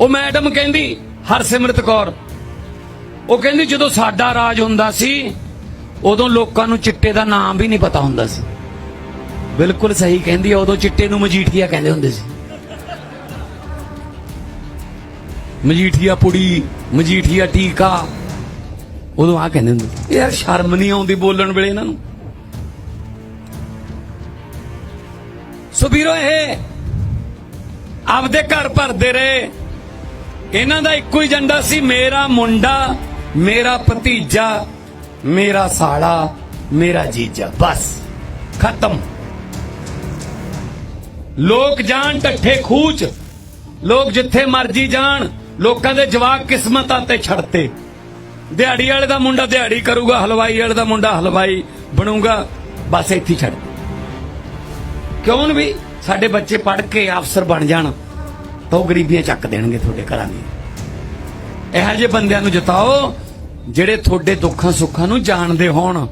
ਉਹ ਮੈਡਮ ਕਹਿੰਦੀ, ਹਰਸਿਮਰਤ ਕੌਰ, ਉਹ ਕਹਿੰਦੀ ਜਦੋਂ ਸਾਡਾ ਰਾਜ ਹੁੰਦਾ ਸੀ, ਉਦੋਂ ਲੋਕਾਂ ਨੂੰ ਚਿੱਟੇ ਦਾ ਨਾਮ ਵੀ ਨਹੀਂ ਪਤਾ ਹੁੰਦਾ ਸੀ। ਬਿਲਕੁਲ ਸਹੀ ਕਹਿੰਦੀ ਆ, ਉਦੋਂ ਚਿੱਟੇ ਨੂੰ ਮਜੀਠੀਆ ਕਹਿੰਦੇ ਹੁੰਦੇ ਸੀ। ਮਜੀਠੀਆ ਪੁੜੀ, ਮਜੀਠੀਆ ਟੀਕਾ, ਉਦੋਂ ਆ ਕਹਿੰਦੇ ਹੁੰਦੇ ਸੀ। ਯਾਰ ਸ਼ਰਮ ਨਹੀਂ ਆਉਂਦੀ ਬੋਲਣ ਵੇਲੇ ਇਹਨਾਂ ਨੂੰ। ਸੋ ਵੀਰੋ ਇਹ ਆਪਦੇ ਘਰ ਭਰਦੇ ਰਹੇ। ਇਹਨਾਂ ਦਾ ਇੱਕੋ ਹੀ ਏਜੰਡਾ ਸੀ, ਮੇਰਾ ਮੁੰਡਾ, ਮੇਰਾ ਭਤੀਜਾ, ਮੇਰਾ ਸਾਲਾ, ਮੇਰਾ ਜੀਜਾ, ਬਸ, ਖਤਮ। ਲੋਕ ਜਾਣ ਟੱਠੇ ਖੂਚ, ਲੋਕ ਜਿੱਥੇ ਮਰਜ਼ੀ ਜਾਣ, ਲੋਕਾਂ ਦੇ ਜਵਾਕ ਕਿਸਮਤਾਂ ਤੇ ਛੱਡਤੇ ਦਿਹਾੜੀ ਵਾਲੇ ਦਾ ਮੁੰਡਾ ਦਿਹਾੜੀ ਕਰੂਗਾ, ਹਲਵਾਈ ਵਾਲੇ ਦਾ ਮੁੰਡਾ ਹਲਵਾਈ ਬਣੂਗਾ, ਬਸ ਇੱਥੇ ਛੱਡ ਕਿਉਂ ਨੀ ਵੀ ਸਾਡੇ ਬੱਚੇ ਪੜ੍ਹ ਕੇ ਅਫਸਰ ਬਣ ਜਾਣ? ਤਾਂ ਉਹ ਗਰੀਬੀਆਂ ਚੱਕ ਦੇਣਗੇ ਤੁਹਾਡੇ ਘਰਾਂ ਦੀ ਇਹੋ ਜਿਹੇ ਬੰਦਿਆਂ ਨੂੰ ਜਿਤਾਓ ਜਿਹੜੇ ਤੁਹਾਡੇ ਦੁੱਖਾਂ ਸੁੱਖਾਂ ਨੂੰ ਜਾਣਦੇ ਹੋਣ।